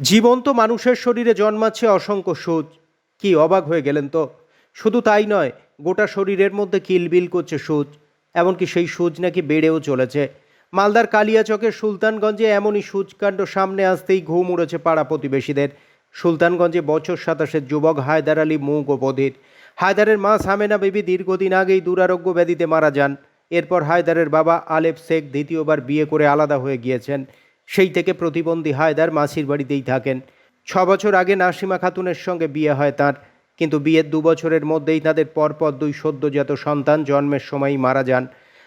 জীবন্ত মানুষের শরীরে জন্মাচ্ছে অসংখ্য সুচ। কি অবাক হয়ে গেলেন তো? শুধু তাই নয়, গোটা শরীরের মধ্যে কিলবিল করছে সুচ। এমনকি সেই সুচ নাকি বেড়েও চলেছে। মালদার কালিয়াচকের সুলতানগঞ্জে এমনই সুচকাণ্ড সামনে আসতেই ঘুম উড়েছে পাড়া প্রতিবেশীদের। সুলতানগঞ্জে বছর সাতাশের যুবক হায়দার আলী মুগ ও বধির। হায়দারের মা সামেনা বিবি দীর্ঘদিন আগেই দুরারোগ্য ব্যাধিতে মারা যান। এরপর হায়দারের বাবা আলেপ শেখ দ্বিতীয়বার বিয়ে করে আলাদা হয়ে গিয়েছেন। সেই থেকে প্রতিবন্ধী হায়দার মাসির বাড়িতেই থাকেন। ছ বছর আগে নাসিমা খাতুনের সঙ্গে বিয়ে হয় তার। কিন্তু বিয়ের দু বছরের মধ্যেই তাদের পরপর দুই সদ্যজাত সন্তান জন্মের সময়ই মারা যান।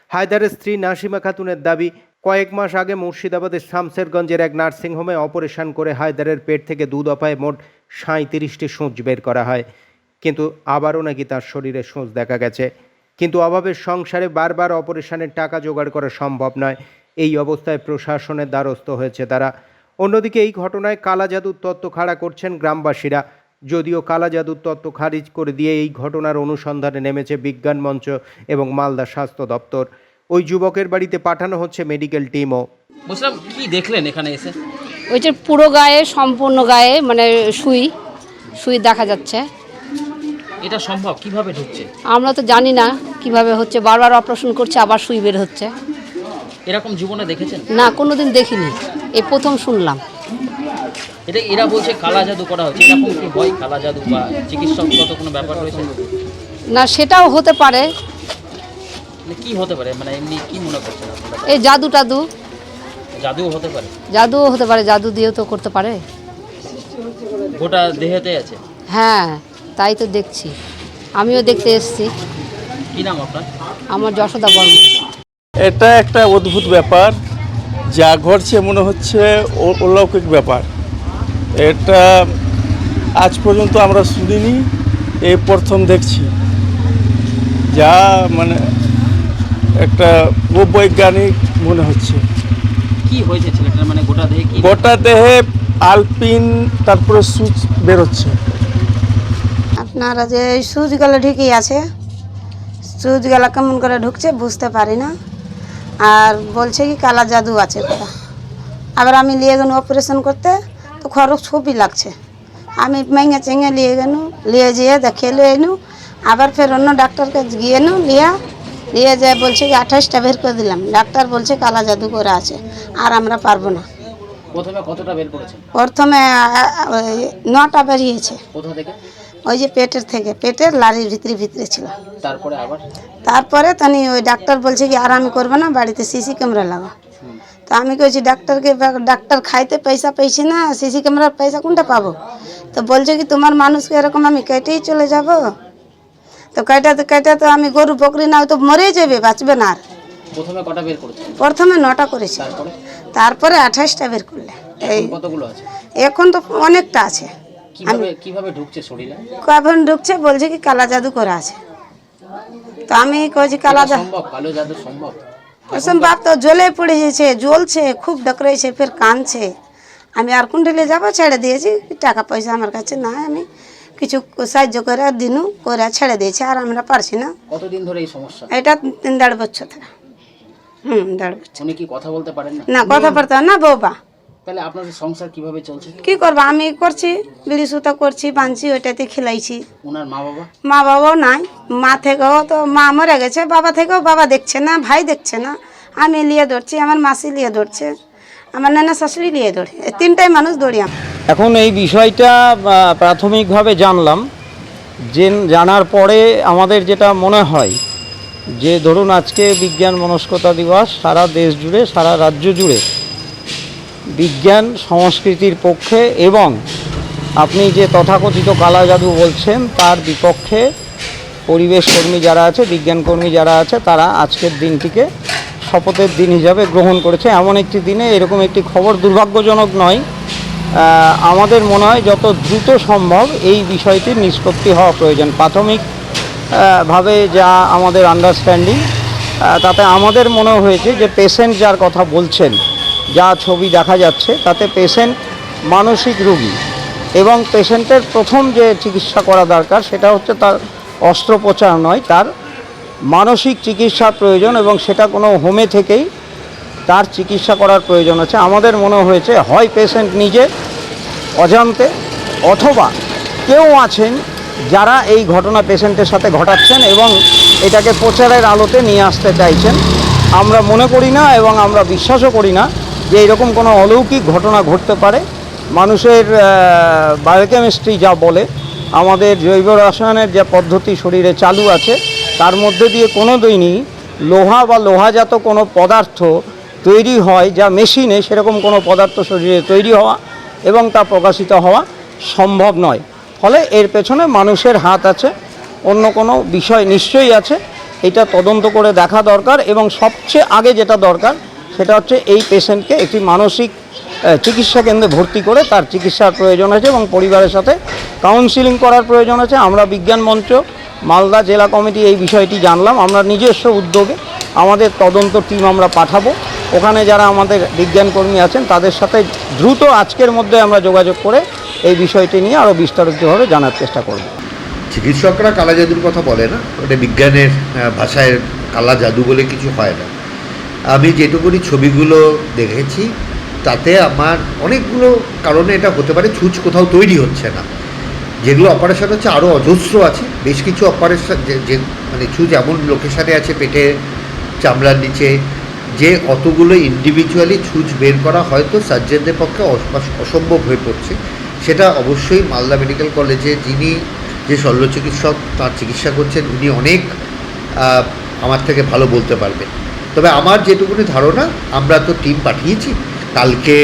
হায়দারের স্ত্রী নাসিমা খাতুনের দাবি, কয়েক মাস আগে মুর্শিদাবাদের শামসেরগঞ্জের এক নার্সিংহোমে অপারেশন করে হায়দারের পেট থেকে দু দফায় মোট সাঁত্রিশটি সূঁচ বের করা হয়। কিন্তু আবারও নাকি তার শরীরে সূঁচ দেখা গেছে। কিন্তু অভাবের সংসারে বারবার অপারেশনের টাকা জোগাড় করা সম্ভব নয়। এই অবস্থায় প্রশাসনের দ্বারস্থ হয়েছে তারা। অন্যদিকে এই ঘটনায় কালা জাদুর তত্ত্ব খাড়া করছেন গ্রামবাসীরা। যদিও কালা জাদুর তত্ত্ব খারিজ করে দিয়ে এই ঘটনার অনুসন্ধানে নেমেছে বিজ্ঞান মঞ্চ এবং মালদা স্বাস্থ্য দপ্তর। ওই যুবকের বাড়িতে পাঠানো হচ্ছে মেডিকেল টিমও। বলছিলাম কি দেখলেন এখানে এসে? ওই যে পুরো গায়ে সম্পূর্ণ গায়ে মানে সুই সুই দেখা যাচ্ছে। এটা সম্ভব? কীভাবে ঢুকছে? আমরা তো জানি না কীভাবে হচ্ছে। বারবার অপারেশন করছে আবার সুই বের হচ্ছে। এরকম জীবনে দেখেছেন? না কোনোদিন দেখিনি। এই প্রথম শুনলাম। এটা এরা বলছে কালা জাদু করা হচ্ছে। এরকম কি হয় কালা জাদু বা চিকিৎসকগত কোনো ব্যাপার রয়েছে? না সেটাও হতে পারে। মানে কি হতে পারে? মানে এমনি কি মনে করছেন আপনারা? এই জাদু টাদু। জাদুও হতে পারে? জাদুও হতে পারে জাদু দিয়েও তো করতে পারে। গোটা দেহেতে আছে? হ্যাঁ তাই তো দেখছি। আমিও দেখতে এসেছি। কি নাম আপনার? আমার যশোদা বর্মন এটা একটা অদ্ভুত ব্যাপার যা ঘটছে মনে হচ্ছে অলৌকিক ব্যাপার। এটা আজ পর্যন্ত আমরা শুনিনি এই প্রথম দেখছি। যা মানে একটা বৈজ্ঞানিক মনে হচ্ছে। কি হয়েছে ছেলেটার? মানে গোটা দেহে কি? গোটা দেহে আলপিন তারপরে সুচ বেরোচ্ছে। আপনারা যে এই সুচগুলো ঢুকেই আছে সুচগুলো কেমন করে ঢুকছে বুঝতে পারি না। আর বলছে কি কালা জাদু আছে কোথা আবার আমি নিয়ে গেল অপারেশন করতে তো খরচ খুবই লাগছে। আমি মেঙে চেঙে নিয়ে গেল নিয়ে যেয়ে দেখে লিয়ে এনু আবার ফের অন্য ডাক্তারকে গিয়ে নু লিয়া নিয়ে যায় বলছে কি আঠাশটা বের করে দিলাম। ডাক্তার বলছে কালা জাদু করে আছে আর আমরা পারব না। প্রথমে কতটা বের করেছেন প্রথমে নটা বেরিয়েছে। কোথা থেকে? ওই যে পেটের থেকে পেটের লারির ভিতরে ভিতরে ছিল। তারপরে আবার? তারপরে তানি ওই ডাক্তার বলছে কি আর আমি করব না বাড়িতে সিসি ক্যামেরা লাগা তো আমি কইছি ডাক্তারকে ডাক্তার খাইতে পয়সা পেয়েছি না সিসি ক্যামেরার পয়সা কোনটা পাবো? তো বলছে কি তোমার মানুষকে এরকম আমি কেটেই চলে যাব? তো কেটাতে কেটাতে আমি গরু বকরি না তো মরেই যাবে বাঁচবে না আর। প্রথমে কটা বের করেছেন প্রথমে নটা করেছি। তারপরে? তারপরে আঠাশটা বের করলে। এই কতগুলো আছে? এখন তো অনেকটা আছে। কীভাবে কীভাবে ঢুকছে শরীরে? কখন ঢুকছে? বলছে কি কালা জাদু করা আছে। তো আমি কইছি কালা জাদু সম্ভব? কালো জাদু সম্ভব? বাপ তো জ্বলে পড়ে গেছে জ্বলছে খুব ডকরেছে ফের কাঁদছে। আমি আর কুণ্ডলে যাব ছেড়ে দিয়েছি টাকা পয়সা আমার কাছে না আমি কিছু সাহায্য করে দিনু করে ছেড়ে দিয়েছি আর আমরা পারছি না। কতদিন ধরে এই সমস্যা? এটা তিন দেড় বছর হুম দেড় বছর। উনি কি কথা বলতে পারেন না? না কথা বলতে না বৌবা তাহলে আপনাদের সংসার কীভাবে চলছে? কি করব? আমি করছি বিড়ি সুতো করছি বাঁধছি ওইটাতে খেলাইছি। ওনার মা বাবা? মা বাবাও নাই মা থেকেও তো মা মরে গেছে বাবা থেকেও বাবা দেখছে না ভাই দেখছে না। আমি লিয়ে দৌড়ছি আমার মাসি লিয়ে দৌড়ছে আমার নানা শাশুড়ি লিয়ে এই তিনটাই মানুষ আমি এখন এই বিষয়টা প্রাথমিকভাবে জানলাম। যে জানার পরে আমাদের যেটা মনে হয় যে ধরুন আজকে বিজ্ঞান মনস্কতা দিবস সারা দেশ জুড়ে সারা রাজ্য জুড়ে বিজ্ঞান, সংস্কৃতির পক্ষে এবং আপনি যে তথাকথিত কালা জাদু বলছেন, তার বিপক্ষে পরিবেশ কর্মী যারা আছে, বিজ্ঞান কর্মী যারা আছে, তারা আজকের দিনটিকে শপথের দিন হিসাবে গ্রহণ করেছে। এমন একটি দিনে এরকম একটি খবর দুর্ভাগ্যজনক নয়। আমাদের মনে হয় যত দ্রুত সম্ভব এই বিষয়টির নিষ্পত্তি হওয়া প্রয়োজন। প্রাথমিক ভাবে যা আমাদের আন্ডারস্ট্যান্ডিং তাতে আমাদের মনে হয়েছে যে পেশেন্ট যার কথা বলছেন যা ছবি দেখা যাচ্ছে, তাতে পেশেন্ট মানসিক রোগী। এবং পেশেন্টের প্রথম যে চিকিৎসা করা দরকার, সেটা হচ্ছে তার অস্ত্রোপচার নয়, তার মানসিক চিকিৎসার প্রয়োজন এবং সেটা কোনো হোমে থেকেই তার চিকিৎসা করার প্রয়োজন আছে। আমাদের মনে হয়েছে, হয় পেশেন্ট নিজে অজান্তে অথবা কেউ আছেন যারা এই ঘটনা পেশেন্টের সাথে ঘটাচ্ছেন এবং এটাকে প্রচারের আলোতে নিয়ে আসতে চাইছেন। আমরা মনে করি না এবং আমরা বিশ্বাসও করি না যে এরকম কোনো অলৌকিক ঘটনা ঘটতে পারে, মানুষের বায়োকেমিস্ট্রি যা বলে, আমাদের জৈব রসায়নের যে পদ্ধতি শরীরে চালু আছে, তার মধ্যে দিয়ে কোনো দিনই লোহা বা লোহাজাত কোনো পদার্থ তৈরি হয় যা মেশিনে সেরকম কোনো পদার্থ শরীরে তৈরি হওয়া এবং তা প্রকাশিত হওয়া সম্ভব নয়। ফলে এর পেছনে মানুষের হাত আছে, অন্য কোনো বিষয় নিশ্চয়ই আছে, এটা তদন্ত করে দেখা দরকার এবং সবচেয়ে আগে যেটা দরকার সেটা হচ্ছে এই পেশেন্টকে একটি মানসিক চিকিৎসা কেন্দ্রে ভর্তি করে তার চিকিৎসার প্রয়োজন আছে এবং পরিবারের সাথে কাউন্সিলিং করার প্রয়োজন আছে। আমরা বিজ্ঞান মঞ্চ, মালদা জেলা কমিটি এই বিষয়টি জানলাম। আমরা নিজস্ব উদ্যোগে আমাদের তদন্ত টিম আমরা পাঠাবো। ওখানে যারা আমাদের বিজ্ঞান কর্মী আছেন, তাদের সাথে দ্রুত আজকের মধ্যে আমরা যোগাযোগ করে এই বিষয়টি নিয়ে আরও বিস্তারিতভাবে জানার চেষ্টা করব। চিকিৎসকরা কালা জাদুর কথা বলে না। ওটা বিজ্ঞানের ভাষায় কালা জাদু বলে কিছু হয় না। আমি যেটুকুনি ছবিগুলো দেখেছি, তাতে আমার অনেকগুলো কারণে এটা হতে পারে ছুঁচ কোথাও তৈরি হচ্ছে না। যেগুলো অপারেশন হচ্ছে আরও অজস্র আছে, বেশ কিছু অপারেশন যে মানে ছুঁচ এমন লোকেশানে আছে পেটে, চামড়ার নিচে, যে অতগুলো ইন্ডিভিজুয়ালি ছুঁচ বের করা হয়তো সার্জনদের পক্ষে অসম্ভব হয়ে পড়ছে। সেটা অবশ্যই মালদা মেডিকেল কলেজে যিনি যে শল্য চিকিৎসক তার চিকিৎসা করছেন, উনি অনেক আমার থেকে ভালো বলতে পারবেন। তবে আমার যেটুকুনি ধারণা, আমরা তো টিম পাঠিয়েছি। কালকে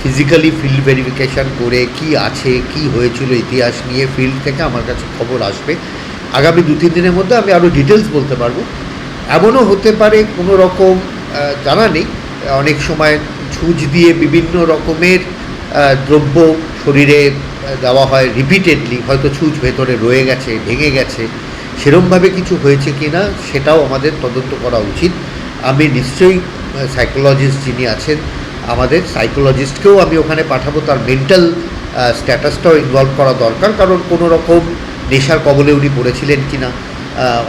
ফিজিক্যালি ফিল্ড ভেরিফিকেশান করে কি আছে, কি হয়েছিল ইতিহাস নিয়ে ফিল্ড থেকে আমার কাছে খবর আসবে। আগামী দু তিন দিনের মধ্যে আমি আরও ডিটেলস বলতে পারব। এমনও হতে পারে কোনো রকম জানা নেই। অনেক সময় ছুঁচ দিয়ে বিভিন্ন রকমের দ্রব্য শরীরে দেওয়া হয় রিপিটেডলি হয়তো ছুঁচ ভেতরে রয়ে গেছে, ভেঙে গেছে। সেরমভাবে কিছু হয়েছে কি না সেটাও আমাদের তদন্ত করা উচিত। আমি নিশ্চয়ই সাইকোলজিস্ট যিনি আছেন, আমাদের সাইকোলজিস্টকেও আমি ওখানে পাঠাবো, তার মেন্টাল স্ট্যাটাসটাও ইনভলভ করা দরকার, কারণ কোনো রকম নেশার কবলে উনি পড়েছিলেন কি না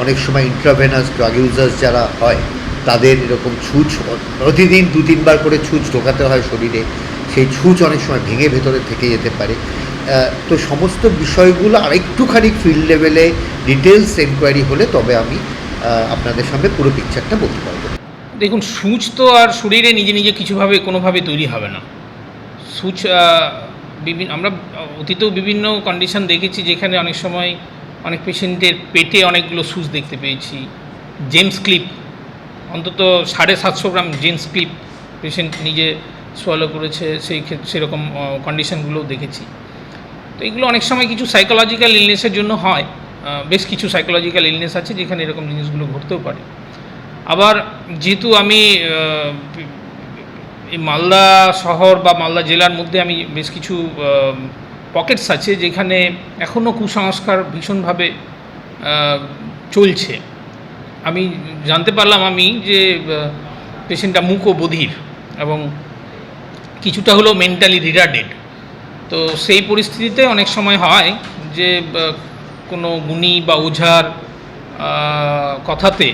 অনেক সময় ইন্ট্রাভেনাস ড্রাগ ইউজার্স যারা হয়, তাদের এরকম ছুঁচ, প্রতিদিন দু তিনবার করে ছুঁচ ঢোকাতে হয় শরীরে, সেই ছুঁচ অনেক সময় ভেঙে ভেতরে থেকে যেতে পারে। তো সমস্ত বিষয়গুলো আরেকটুখানি ফিল্ড লেভেলে ডিটেলস এনকোয়ারি হলে তবে আমি আপনাদের সামনে পুরো পিকচারটা বলতে পারব। দেখুন, সূচ তো আর শরীরে নিজে নিজে কিছুভাবে, কোনোভাবে তৈরি হবে না। সূচ বিভিন্ন আমরা অতীতেও বিভিন্ন কন্ডিশন দেখেছি যেখানে অনেক সময় অনেক পেশেন্টের পেটে অনেকগুলো সূচ দেখতে পেয়েছি। জেমস ক্লিপ অন্তত সাড়ে সাতশো গ্রাম জেমস ক্লিপ পেশেন্ট নিজে সোয়ালো করেছে, সেই ক্ষেত্রে সেরকম কন্ডিশনগুলোও দেখেছি। তো এগুলো অনেক সময় কিছু সাইকোলজিক্যাল ইলনেসের জন্য হয়। বেশ কিছু সাইকোলজিক্যাল ইলনেস আছে যেখানে এরকম জিনিসগুলো ঘটতেও পারে। আবার যেহেতু আমি এই মালদা শহর বা মালদা জেলার মধ্যে আমি বেশ কিছু পকেটস আছে যেখানে এখনও কুসংস্কার ভীষণভাবে চলছে। আমি জানতে পারলাম আমি যে পেশেন্টটা মুখ ও বধির এবং কিছুটা হলো মেন্টালি রিটার্ডেড তো সেই পরিস্থিতিতে অনেক সময় হয় যে কোনো গুণী বা ওঝার কথাতে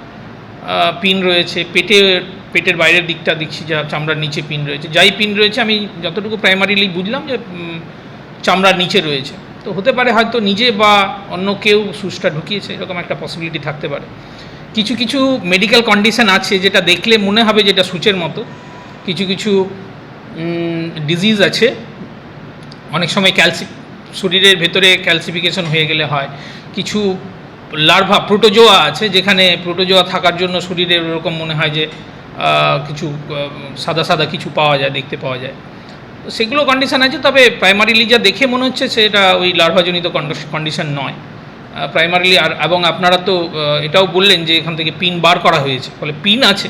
পিন রয়েছে, পেটে, পেটের বাইরের দিকটা দেখছি যা চামড়ার নিচে পিন রয়েছে। যাই পিন রয়েছে, আমি যতটুকু প্রাইমারিলি বুঝলাম যে চামড়ার নিচে রয়েছে। তো হতে পারে হয়তো নিজে বা অন্য কেউ সুচটা ঢুকিয়েছে, এরকম একটা পসিবিলিটি থাকতে পারে। কিছু কিছু মেডিকেল কন্ডিশন আছে যেটা দেখলে মনে হবে যেটা সূচের মতো। কিছু কিছু ডিজিজ আছে। অনেক সময় ক্যালসি শরীরের ভেতরে ক্যালসিফিকেশন হয়ে গেলে হয়। কিছু লার্ভা প্রোটোজোয়া আছে, যেখানে প্রোটোজোয়া থাকার জন্য শরীরের ওরকম মনে হয় যে কিছু সাদা সাদা কিছু পাওয়া যায়, দেখতে পাওয়া যায়। সেগুলো কন্ডিশান আছে, তবে প্রাইমারিলি যা দেখে মনে হচ্ছে সেটা ওই লার্ভাজনিত কন্ডিশন নয়। প্রাইমারিলি আর, এবং আপনারা তো এটাও বললেন যে এখান থেকে পিন বার করা হয়েছে, ফলে পিন আছে।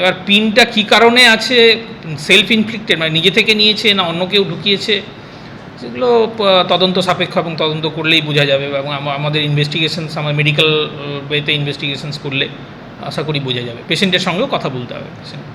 এবার পিনটা কী কারণে আছে সেলফ ইনফ্লিক্টেড মানে নিজে থেকে নিয়েছে না অন্য কেউ ঢুকিয়েছে? সেগুলো তদন্ত সাপেক্ষ এবং তদন্ত করলেই বোঝা যাবে এবং আমাদের ইনভেস্টিগেশনস আমার মেডিকেল ওয়েতে ইনভেস্টিগেশনস করলে আশা করি বোঝা যাবে পেশেন্টের সঙ্গেও কথা বলতে হবে patient।